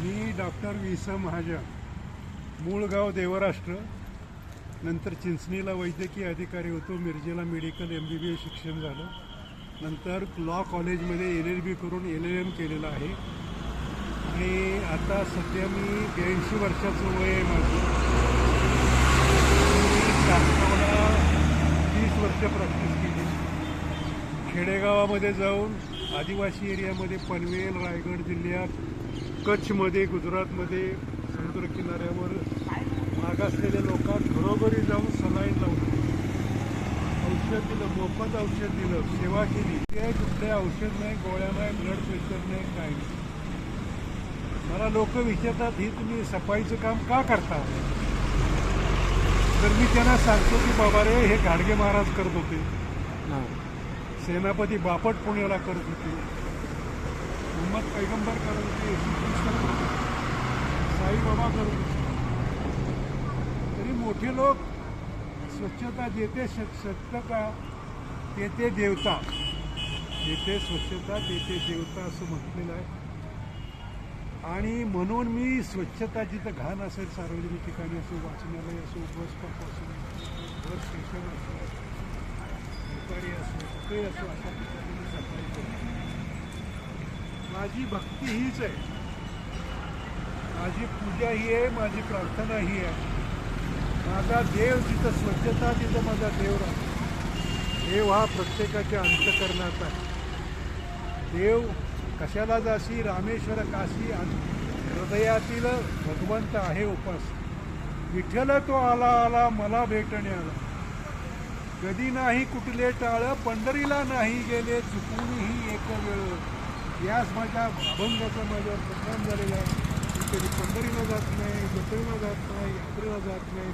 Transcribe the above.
मी doctor वि स महाजन मूळ गाव देवराष्ट्र. नंतर चिंचणीला वैद्यकीय अधिकारी होतो मिरजेला medical M B B S शिक्षण झालं. नंतर लॉ कॉलेजमध्ये एल एल बी करून एल एल एम केलेलं आहे. आणि आता सध्या मी ब्याऐंशी वर्षाचं वय आहे माझं. मी शासनाला तीस वर्ष प्रॅक्टिस केली. खेडेगावामध्ये जाऊन आदिवासी एरियामध्ये पनवेल रायगड जिल्ह्यात कच्छमध्ये गुजरातमध्ये समुद्र किनाऱ्यावर मागासलेल्या लोकांना घरोघरी जाऊन सलाईन लावून औषध दिलं मोफत औषध दिलं सेवा केली. ते कुठले औषध नाही गोळ्या नाही ब्लड प्रेशर नाही काही नाही. मला लोक विचारतात ही तुम्ही सफाईचं काम का करता? तर मी त्यांना सांगतो की बाबा रे हे गाडगे महाराज करत होते. सेनापती बापट पुण्याला करत होते. मोहम्मद पैगंबर करत होते साईबाबा करत होते. तरी मोठे लोक स्वच्छता जेथे सत्यता स्वच्छता तेथे देवता. जेथे स्वच्छता तेथे देवता असं म्हटलेलं आहे. आणि म्हणून मी स्वच्छता जिथं घाण असेल सार्वजनिक ठिकाणी असो वाचनालय असो बस स्टॉप असो बस स्टेशन असो दुपारी असो कुठेही असो अशा ठिकाणी माझी भक्ती हीच आहे. माझी पूजा ही आहे माझी प्रार्थना ही आहे. माझा देव जिथं स्वच्छता तिथं माझा देव राहतो. देव हा प्रत्येकाच्या अंतकरणात आहे. देव कशाला जाशी रामेश्वर काशी आणि हृदयातील भगवंत आहे उपास विठ्ठल तो आला आला मला भेटण्याला कधी नाही कुठले टाळ पंढरीला नाही गेले चुकूनही एक वेळ याच माझ्या अभंगाचा माझ्यावर परिणाम झालेला आहे. कधी पंढरीला जात नाही जत्रेला जात नाही यात्रेला जात नाही.